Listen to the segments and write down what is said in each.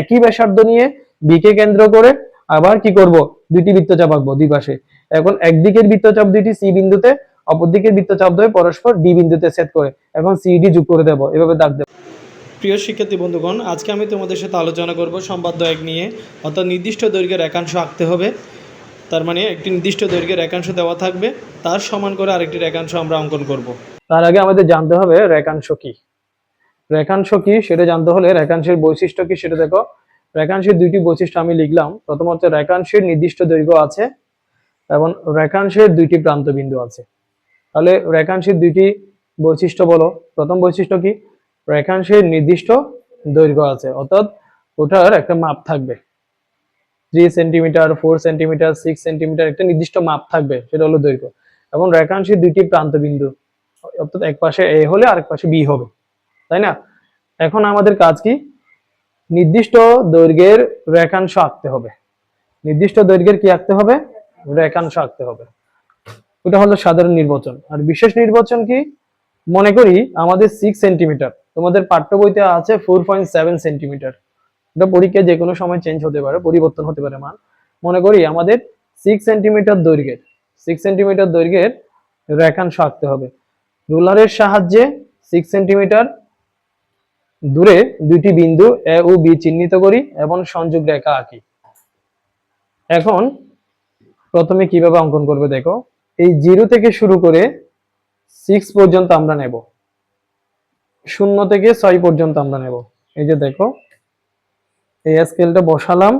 একই ব্যাসার্ধ নিয়ে বিকে কেন্দ্র করে আবার কি করব? দুইটি বৃত্তচাপ আঁকবো দুই পাশে। এখন একদিকের বৃত্তচাপ দুইটি সি বিন্দুতে অপর দিকের বৃত্তচাপ দ্বয় পরস্পর ডি বিন্দুতে সেট করে এখন সিডি যোগ করে দেবো। এভাবে দাগ দেবো। প্রিয় শিক্ষার্থী বন্ধুগণ আজকে আমি তোমাদের সাথে আলোচনা করব সম্পাদ্য এক নিয়ে। অর্থাৎ নির্দিষ্ট দৈর্ঘ্যের একাংশ আঁকতে হবে। তার মানে একটি নির্দিষ্ট দৈর্ঘ্যের একাংশ দেওয়া থাকবে। তার সমান করে আরেকটি রেখাংশ আমরা অঙ্কন করব। তার আগে আমাদের জানতে হবে রেখাংশ কি? রেখাংশ কি সেটা জানতে হলে রেখাংশের বৈশিষ্ট্য কি সেটা দেখো। রেখাংশের দুইটি বৈশিষ্ট্য আমি লিখলাম। প্রথম হচ্ছে রেখাংশের নির্দিষ্ট দৈর্ঘ্য আছে এবং রেখাংশের দুইটি প্রান্ত বিন্দু আছে। তাহলে রেখাংশের দুইটি বৈশিষ্ট্য বলো। প্রথম বৈশিষ্ট্য কি? রেখাংশের নির্দিষ্ট দৈর্ঘ্য আছে, অর্থাৎ ওটার একটা মাপ থাকবে। Three centimetre four centimetre six centimetre একটা নির্দিষ্ট মাপ থাকবে, সেটা হলো দৈর্ঘ্য। এবং রেখাংশের দুইটি প্রান্ত বিন্দু, অর্থাৎ এক পাশে এ হলে আরেক পাশে বি হবে। তাই না? এখন আমাদের কাজ কি? নির্দিষ্ট দৈর্ঘ্যের রেখাংশ আঁকতে হবে। নির্দিষ্ট দৈর্ঘ্যের কি আঁকতে হবে? রেখাংশ আঁকতে হবে। ওটা হলো সাধারণ নির্বাচন। আর বিশেষ নির্বাচন কি? মনে করি আমাদের সিক্স সেন্টিমিটার তোমাদের পাঠ্য বইতে আছে ফোর পয়েন্ট সেভেন সেন্টিমিটার এটা পরীক্ষায় যে কোনো সময় চেঞ্জ হতে পারে, পরিবর্তন হতে পারে মান। মনে করি আমাদের সিক্স সেন্টিমিটার দৈর্ঘ্যের সিক্স সেন্টিমিটার দৈর্ঘ্যের রেখাংশ আঁকতে হবে। রুলারের সাহায্যে সিক্স সেন্টিমিটার দূরে দুইটি বিন্দু এ ও বি চিহ্নিত করি এবং সংযোগ রেখা আঁকি। এখন প্রথমে কীভাবে অঙ্কন করবে দেখো। এই জিরো থেকে শুরু করে সিক্স পর্যন্ত আমরা নেব। শূন্য থেকে ছয় পর্যন্ত আমরা নেব। এই যে দেখো, এই স্কেলটা বসালাম।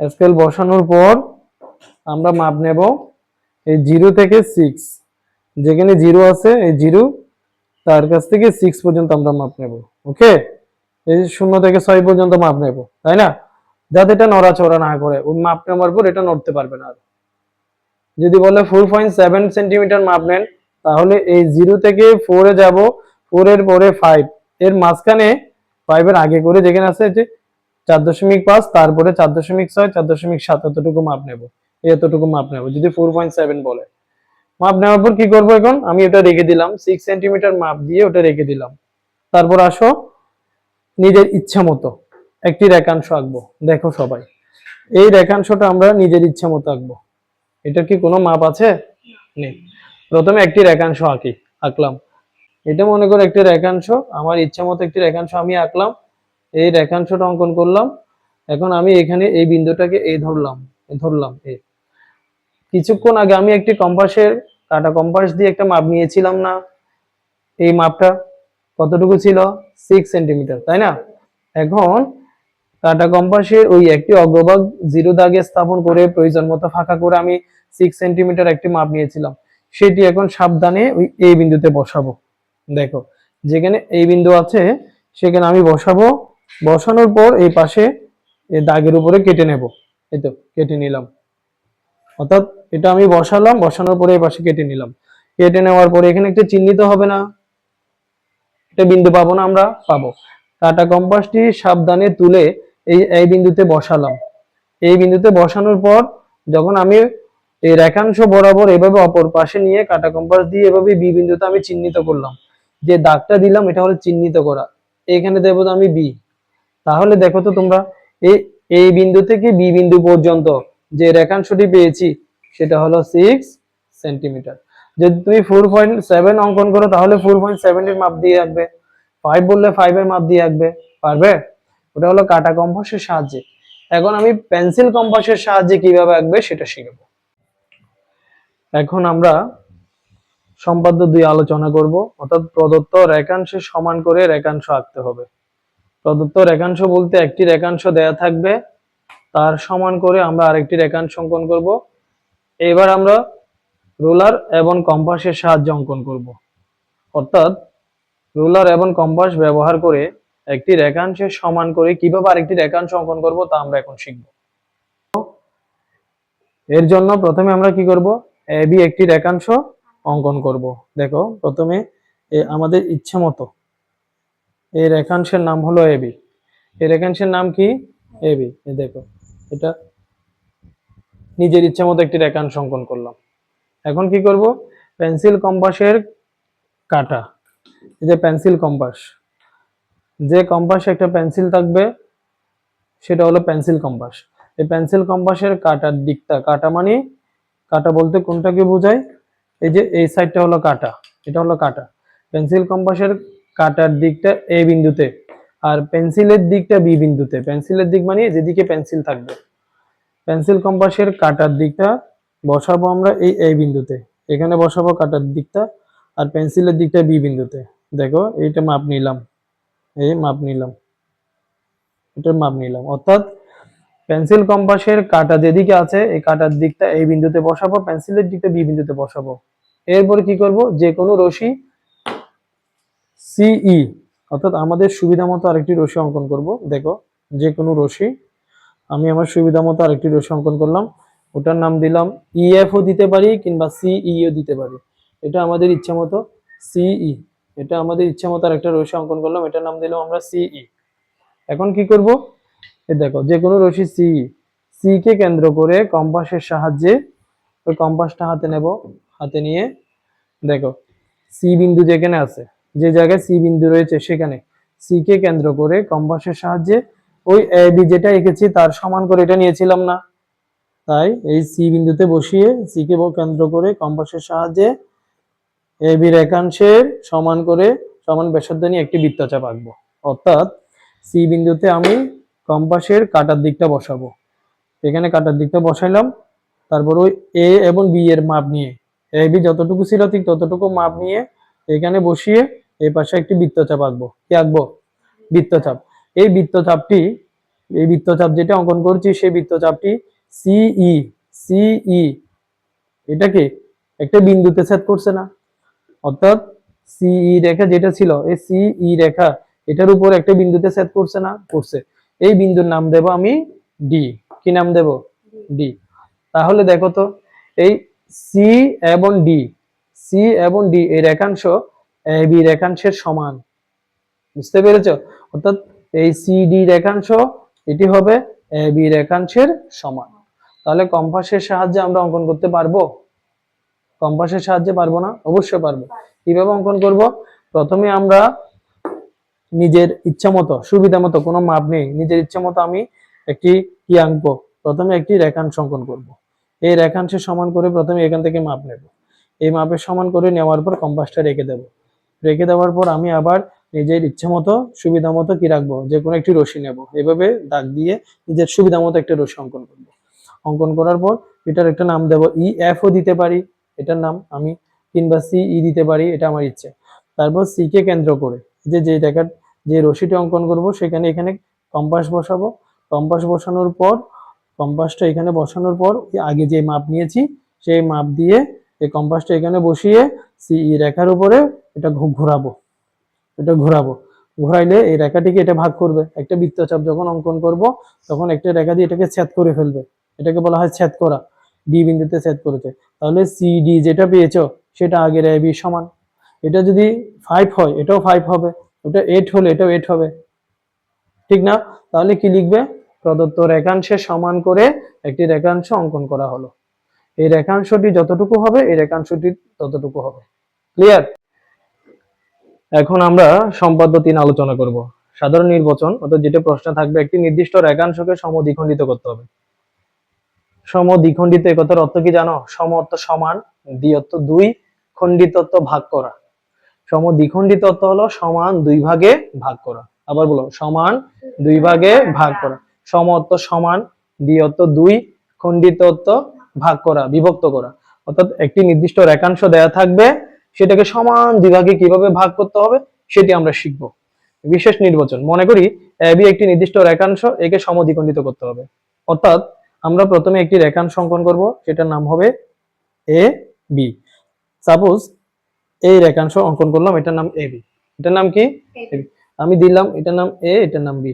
স্কেল বসানোর পর আমরা মাপ নেব। এই জিরো থেকে সিক্স যেখানে জিরো আছে, এই জিরো, তার কাছ থেকে সিক্স পর্যন্ত আমরা মাপ নেব। ওকে এই শূন্য থেকে ছয় পর্যন্ত মাপ নেব, তাই না? যাতে এটা নড়াচড়া না করে, ওই মাপ নেওয়ার পর এটা নড়তে পারবে না যদি বলে ফোর পয়েন্ট সেভেন সেন্টিমিটার মাপ নেন, তাহলে এই জিরো থেকে ফোরে যাব ফোর এর পরে ফাইভ এর মাঝখানে ফাইভ এর আগে করে যেখানে আছে যে চার দশমিক পাঁচ, তারপরে চার দশমিক ছয়, চার দশমিক সাত, এতটুকু মাপ নেব। এতটুকু মাপ নেব, যদি ফোর পয়েন্ট সেভেন বলে। মাপ নেওয়ার পর কি করব এখন? আমি ওটা রেখে দিলাম সিক্স সেন্টিমিটার মাপ দিয়ে ওটা রেখে দিলাম। তারপর আসো, নিজের ইচ্ছা মতো। একটি রেখাংশ আঁকবো। দেখো সবাই। এই রেখাংশটা আমরা নিজের ইচ্ছা মতো আঁকবো। এটা কি কোনো মাপ আছে? নেই। প্রথমে একটি রেখাংশ আঁকি, আঁকলাম। এটা মনে করো একটি রেখাংশ, আমার ইচ্ছা মতো একটি রেখাংশ আমি আঁকলাম। এই রেখাংশটা অঙ্কন করলাম। এখন আমি এখানে এই বিন্দুটাকে এই ধরলাম ধরলাম, এ। কিছুক্ষণ আগে আমি একটি কম্পাসের কাটা কম্পাস দিয়ে একটা মাপ নিয়েছিলাম না। এই মাপটা কতটুকু ছিল? সিক্স সেন্টিমিটার তাই না? এখন কাটা কম্পাসের ওই একটি অগ্রভাগ জিরো দাগে স্থাপন করে প্রয়োজন মতো ফাঁকা করে আমি সিক্স সেন্টিমিটার একটি মাপ নিয়েছিলাম। সেটি এখন সাবধানে ওই এই বিন্দুতে বসাবো। দেখো, যেখানে এই বিন্দু আছে, সেখানে আমি বসাবো। বসানোর পর এই পাশে দাগের উপরে কেটে নেব। এই তো, কেটে নিলাম। অর্থাৎ এটা আমি বসালাম, বসানোর পরে এই পাশে কেটে নিলাম। কেটে নেওয়ার পরে এখানে একটা চিহ্নিত হবে না। এটা বিন্দু পাবো না, আমরা পাবো। কাটা কম্পাসটি সাবধানে তুলে এই এই বিন্দুতে বসালাম। এই বিন্দুতে বসানোর পর যখন আমি এই রেখাংশ বরাবর এভাবে অপর পাশে নিয়ে কাটা কম্পাস দিয়ে এভাবে বি বিন্দুতে আমি চিহ্নিত করলাম। যে দাগটা দিলাম, এটা হলো চিহ্নিত করা। এখানে দেবো তো আমি বি তাহলে দেখো তো তোমরা, এই এই বিন্দু থেকে বি বিন্দু পর্যন্ত যে রেখাংশটি পেয়েছি, সেটা হলো সিক্স সেন্টিমিটার যদি তুমি ফোর পয়েন্ট সেভেন অঙ্কন করো, তাহলে ফোর পয়েন্ট সেভেন এর মাপ দিয়ে রাখবে ফাইভ বললে ফাইভ এর মাপ দিয়ে রাখবে পারবে? ওটা হলো কাটা কম্পাসের সাহায্যে। এখন আমি পেন্সিল কম্পাসের সাহায্যে কীভাবে আঁকবে সেটা শিখব। এখন আমরা সম্পাদ্য দুই আলোচনা করব। অর্থাৎ প্রদত্ত রেখাংশের সমান করে রেখাংশ আঁকতে হবে। প্রদত্ত রেখাংশ বলতে একটি রেখাংশ দেয়া থাকবে। তার সমান করে আমরা আরেকটি রেখাংশ অঙ্কন করব। এবার আমরা রুলার এবং কম্পাসের সাহায্যে অঙ্কন করব। অর্থাৎ রুলার এবং কম্পাস ব্যবহার করে একটি রেখাংশের সমান করে কীভাবে আরেকটি রেখাংশ অঙ্কন করব তা আমরা এখন শিখব। এর জন্য প্রথমে আমরা কি করব? এ, বি একটি রেখাংশ অঙ্কন করব। দেখো, প্রথমে আমাদের ইচ্ছে মতো এই রেখাংশের নাম হলো এবি এই রেখাংশের নাম কি? এবি এই দেখো, এটা নিজের ইচ্ছে মতো একটি রেখাংশ অঙ্কন করলাম। এখন কি করব? পেন্সিল কম্পাসের কাটা। এই যে পেন্সিল কম্পাস। যে কম্পাসে একটা পেন্সিল থাকবে, সেটা হলো পেন্সিল কম্পাস। এই পেন্সিল কম্পাসের কাটার দিকটা, কাটা মানে? কাটা বলতে কোনটাকে বোঝায়? এই যে এই সাইডটা হলো কাটা, এটা হলো কাটা। পেন্সিল কম্পাসের কাটার দিকটা এ বিন্দুতে আর পেন্সিলের দিকটা বি বিন্দুতে। পেন্সিলের দিক মানে যেদিকে পেন্সিল থাকবে। পেন্সিল কম্পাসের কাটার দিকটা বসাবো আমরা এই এ বিন্দুতে। এখানে বসাবো কাটার দিকটা আর পেন্সিলের দিকটা বি বিন্দুতে। দেখো, এইটা মাপ নিলাম। এই মাপ নিলাম। এটার মাপ নিলাম। অর্থাৎ পেন্সিল কম্পাসের কাটা যেদিকে আছে, এই কাটার দিকটা এই বিন্দুতে বসাবো পেন্সিলের দিকটা বি বিন্দুতে বসাবো। এরপরে কি করব? যে কোনো রশি সিই অর্থাৎ আমাদের সুবিধা মতো আরেকটি রশি অঙ্কন করব। দেখো, যে কোনো রশি, আমি আমার সুবিধা মতো আরেকটি রশি অঙ্কন করলাম। ওটার নাম দিলাম ইএফও দিতে পারি কিংবা সিইও দিতে পারি। এটা আমাদের ইচ্ছা মতো। সিই এটা আমাদের ইচ্ছা মতো আরেকটা রশি অঙ্কন করলাম। এটার নাম দিলাম আমরা সিই এখন কি করব? এই দেখো, যে কোনো রশি সিই সি কে কেন্দ্র করে কম্পাসের সাহায্যে ওই কম্পাসটা হাতে নেব। হাতে নিয়ে দেখো সি বিন্দু যেখানে আছে, যে জায়গায় সি বিন্দু রয়েছে সেখানে সি কে কেন্দ্র করে কম্পাসের সাহায্যে ওই এ বি যেটা এঁকেছি তার সমান করে এটা নিয়েছিলাম না। তাই এই সি বিন্দুতে বসিয়ে সি কে কেন্দ্র করে কম্পাসের সাহায্যে এ বি রেখাংশের সমান করে সমান ব্যাসার্ধ নিয়ে একটি বৃত্তচাপ আঁকবো। অর্থাৎ সি বিন্দুতে আমি কম্পাসের কাটার দিকটা বসাবো। এখানে কাটার দিকটা বসাইলাম। তারপর ওই এ এবং বি এর মাপ নিয়ে এ বি যতটুকু ছিল ঠিক ততটুকু মাপ নিয়ে এখানে বসিয়ে এই পাশে একটি বৃত্তচাপ আঁকবো। কি আঁকবো? বৃত্তচাপ। এই বৃত্তচাপটি, এই বৃত্তচাপ যেটা অঙ্কন করছি সেই বৃত্তচাপটি সিই সিই এটাকে একটা বিন্দুতে ছেদ করছে না। অর্থাৎ সিই রেখা যেটা ছিল, এই সিই রেখা এটার উপর একটা বিন্দুতে ছেদ করছে না, করছে। এই বিন্দুর নাম দেব আমি ডি কি নাম দেব? ডি তাহলে দেখো তো, এই সি এবং ডি সি এবং ডি এই রেখাংশ এ বি রেখাংশের সমান। বুঝতে পেরেছ? অর্থাৎ এই সি ডি রেখাংশ, এটি হবে এ বি রেখাংশের সমান। তাহলে কম্পাসের সাহায্যে আমরা অঙ্কন করতে পারব? কম্পাসের সাহায্যে পারব না? অবশ্যই পারব। কীভাবে অঙ্কন করব? প্রথমে আমরা নিজের ইচ্ছা মতো, সুবিধা মতো, কোনো মাপ নেই, নিজের ইচ্ছা মতো আমি একটি কি আঁকবো? প্রথমে একটি রেখাংশ অঙ্কন করব। এই রেখাংশের সমান করে প্রথমে এখান থেকে মাপ নেব। এই মাপের সমান করে নেওয়ার পর কম্পাসটা রেখে দেব। রেখে দেওয়ার পর আমি আবার নিজের ইচ্ছা মতো, সুবিধা মতো কি রাখব? যে কোনো একটি রশি নেব। এভাবে দাগ দিয়ে নিজের সুবিধা মতো একটা রশি অঙ্কন করব। অঙ্কন করার পর এটার একটা নাম দেব ই এফ ও দিতে পারি। এটার নাম আমি কিংবা সি ই দিতে পারি, এটা আমার ইচ্ছে। তারপর সি কে কেন্দ্র করে যে যে জায়গার যে রশিটা অঙ্কন করব, সেখানে এখানে কম্পাস বসাবো। কম্পাস বসানোর পর কম্পাসটা এখানে বসানোর পর আগে যে মাপ নিয়েছি, সেই মাপ দিয়ে এই কম্পাসটা এখানে বসিয়ে সিই রেখার উপরে এটা ঘোরাবো। এটা ঘোরাবো। ঘোরাইলে এই রেখাটিকে এটা ভাগ করবে। একটা বৃত্তচাপ যখন অঙ্কন করব, তখন একটা রেখা দিয়ে এটাকে ছেদ করে ফেলবে। এটাকে বলা হয় ছেদ করা ডি বিন্দুতে ছেদ করেছে। তাহলে সি ডি যেটা পেয়েছ, সেটা আগের এ বি সমান। এটা যদি ফাইভ হয়, এটাও ফাইভ হবে। ওটা এইট হলে এটাও এইট হবে। ঠিক না? তাহলে কি লিখবে? প্রদত্ত রেখাংশের সমান করে একটি রেখাংশ অঙ্কন করা হলো। এই রেখাংশটি যতটুকু হবে, এই রেখাংশটি ততটুকু হবে। ক্লিয়ার এখন আমরা সম্পাদ্য তিন আলোচনা করব। সাধারণ নির্বাচন, অর্থাৎ যেটা প্রশ্ন থাকবে, একটি নির্দিষ্ট রেখাংশকে সমদ্বিখণ্ডিত করতে হবে। সমদ্বিখণ্ডিত এই কথার অর্থ কি জানো? সম অর্থ সমান, দ্বি অর্থ দুই, খণ্ডিত অর্থ ভাগ করা। সমদ্বিখণ্ডিত অর্থ হলো সমান দুই ভাগে ভাগ করা। আবার বলো, সমান দুই ভাগে ভাগ করা। সম অর্থ সমান, দ্বি অর্থ দুই, খণ্ডিত অর্থ ভাগ করা, বিভক্ত করা। অর্থাৎ একটি নির্দিষ্ট রেখাংশ দেয়া থাকবে, সেটাকে সমান দুই ভাগে কীভাবে ভাগ করতে হবে, সেটি আমরা শিখব। বিশেষ নির্বাচন। মনে করি এবি একটি নির্দিষ্ট রেখাংশ, একে সমদ্বিখণ্ডিত করতে হবে। অর্থাৎ আমরা প্রথমে একটি রেখাংশ অঙ্কন করব সেটার নাম হবে এ বি সাপোজ এই রেখাংশ অঙ্কন করলাম এটার নাম এ বি এটার নাম কি? আমি দিলাম এটার নাম এ এটার নাম বি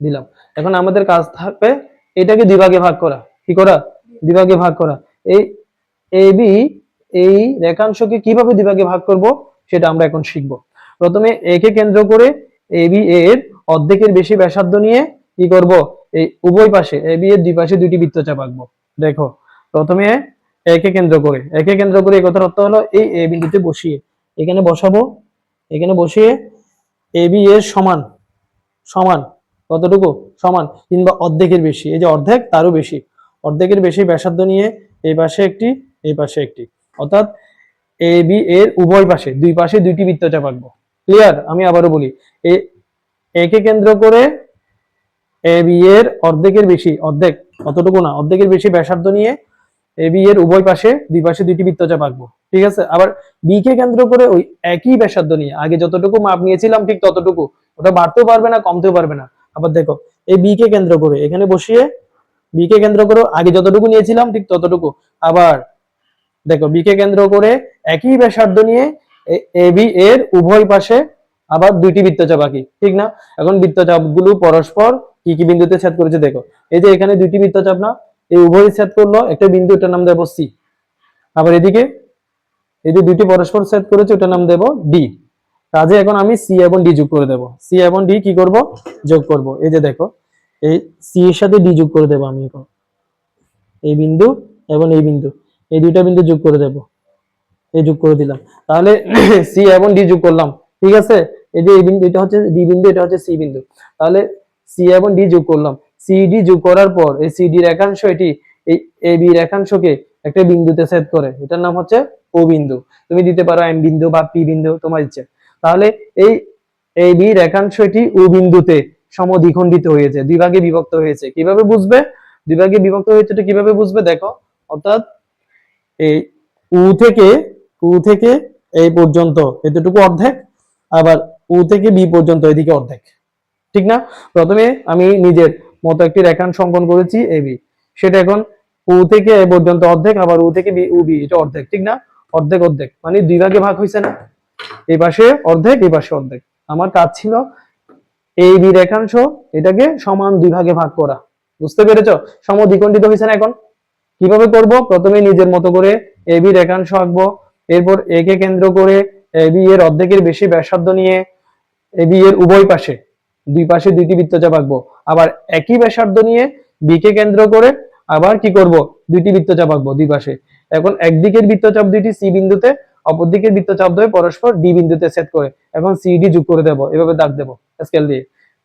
দিলাম। এখন আমাদের কাজ থাকবে এটাকে দুই ভাগ করা। কি করা? দুই ভাগ করা। এই এ বি এই রেখাংশকে কীভাবে দুই ভাগ করব সেটা আমরা এখন শিখব। প্রথমে এ কে কেন্দ্র করে এ বি এর অর্ধেকের বেশি ব্যাসার্ধ নিয়ে কি করব? এই উভয় পাশে, এ বি এর দুই পাশে দুইটি বৃত্তচাপ আঁকবো। দেখো, প্রথমে একে কেন্দ্র করে, একে কেন্দ্র করে এই কথার অর্থ হলো এই এ বিন্দুতে বসিয়ে, এখানে বসাবো, এখানে বসিয়ে এ বি এর সমান সমান, কতটুকু? সমান, কিংবা অর্ধেকের বেশি, এই যে অর্ধেক তারও বেশি, অর্ধেকের বেশি ব্যাসার্ধ নিয়ে এই পাশে একটি, এই পাশে একটি, অর্থাৎ এ বি এর উভয় পাশে, দুই পাশে দুইটি বৃত্তচাপ আঁকবো। ক্লিয়ার আমি আবারও বলি, এ, একে কেন্দ্র করে এ বি এর অর্ধেকের বেশি, অর্ধেক, অতটুকু না, অর্ধেকের বেশি ব্যাসার্ধ নিয়ে এ বি এর উভয় পাশে দুই পাশে দুইটি বৃত্তচাপ আঁকবো, ঠিক আছে? আবার বি কে কেন্দ্র করে ওই একই ব্যাসার্ধ নিয়ে, আগে যতটুকু মাপ নিয়েছিলাম ঠিক ততটুকু, ওটা বাড়তেও পারবে না, কমতেও পারবে না। আবার দেখো, এই বি কে কেন্দ্র করে, এখানে বসিয়ে বি কে কেন্দ্র করে, আগে যতটুকু নিয়েছিলাম ঠিক ততটুকু। আবার দেখো বি কে কেন্দ্র করে একই ব্যাসার্ধ নিয়ে এ বি এর উভয় পাশে আবার দুইটি বৃত্তচাপ আঁকি, ঠিক না? এখন বৃত্তচাপগুলো পরস্পর কি কি বিন্দুতে ছেদ করেছে দেখো। এই যে এখানে দুইটি বৃত্তচাপ না এই উভয় ছেদ করল, একটা বিন্দু, ওটার নাম দেবো সি আবার এদিকে, এই যে দুইটি পরস্পর ছেদ করেছে, ওটার নাম দেবো ডি কাজে এখন আমি সি এবং ডি যোগ করে দেবো। সি এবং ডি কি করব? যোগ করব। এই যে দেখো, এই সি এর সাথে ডি যোগ করে দেবো আমি এখন। এই বিন্দু এবং এই বিন্দু, এই দুইটা বিন্দু যোগ করে দেবো। এই যোগ করে দিলাম। তাহলে সি এবং ডি যোগ করলাম। ঠিক আছে? এই যে এই বিন্দু, এটা হচ্ছে ডি বিন্দু, এটা হচ্ছে সি বিন্দু। তাহলে সি এবং ডি যোগ করলাম। সি ডি যোগ করার পর এই সি ডি রেখাংশ এটি এই এ বি রেখাংশকে একটা বিন্দুতে ছেদ করে। এটার নাম হচ্ছে ও বিন্দু। তুমি দিতে পারো এম বিন্দু বা পি বিন্দু, তোমার ইচ্ছে। তাহলে এই এই বি রেখাংশ এটি ও বিন্দুতে সমদ্বিখণ্ডিত হয়েছে, দুই ভাগে বিভক্ত হয়েছে। কীভাবে বুঝবে? দুই ভাগে বিভক্ত হয়েছে এটা কীভাবে বুঝবে? দেখো, অর্থাৎ এই উ থেকে উ থেকে এই পর্যন্ত, এতটুকু অর্ধেক, আবার উ থেকে বি পর্যন্ত, এদিকে অর্ধেক। ঠিক না? প্রথমে আমি নিজের মতো একটি রেখাংশ অঙ্কন করেছি, এ বি। সেটা এখন উ থেকে এ পর্যন্ত অর্ধেক, আবার উ থেকে বি বি, এটা অর্ধেক, ঠিক না? অর্ধেক অর্ধেক মানে দুই ভাগে ভাগ হয়েছে না? এই পাশে অর্ধেক, এই পাশে অর্ধেক। আমার কাজ ছিল এই বি রেখাংশ, এটাকে সমান দুই ভাগে ভাগ করা। বুঝতে পেরেছ? সমদ্বিখণ্ডিত হয়েছে না এখন? কীভাবে করব? প্রথমে নিজের মতো করে এ বি রেখাংশ আঁকবো, এরপর এ কে কেন্দ্র করে এ বি এর অর্ধেকের বেশি ব্যাসার্ধ নিয়ে এ বি এর উভয় পাশে দুই পাশে দুইটি বৃত্তচাপ আঁকবো। আবার একই ব্যাসার্ধ নিয়ে বি কে কেন্দ্র করে আবার কি করব? দুইটি বৃত্তচাপ আঁকবো দুই পাশে। এখন একদিকের বৃত্তচাপ দুইটি সি বিন্দুতে অপর দিকের বৃত্তচাপ দুই পরস্পর ডি বিন্দুতে সেট করে। এখন সিডি যোগ করে দেব, এভাবে দাগ দেব স্কেল দিয়ে।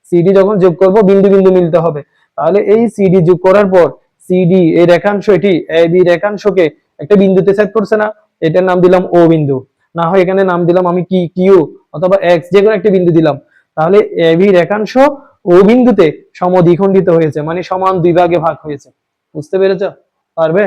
সিডি যখন যোগ করব, বিন্দু বিন্দু মিলতে হবে। তাহলে এই সিডি যোগ করার পর সিডি এই রেখাংশ এটি এ বি রেখাংশকে একটা বিন্দুতে সেট করছে না, এটার নাম দিলাম ও বিন্দু। না হয় এখানে নাম দিলাম আমি কি কিউ অথবা এক্স যে কোনো একটা বিন্দু দিলাম। তাহলে এবি রেখাংশ ও বিন্দুতে সমদ্বিখণ্ডিত হয়েছে মানে সমান দুই ভাগে ভাগ হয়েছে। বুঝতে পেরেছ? পারবে?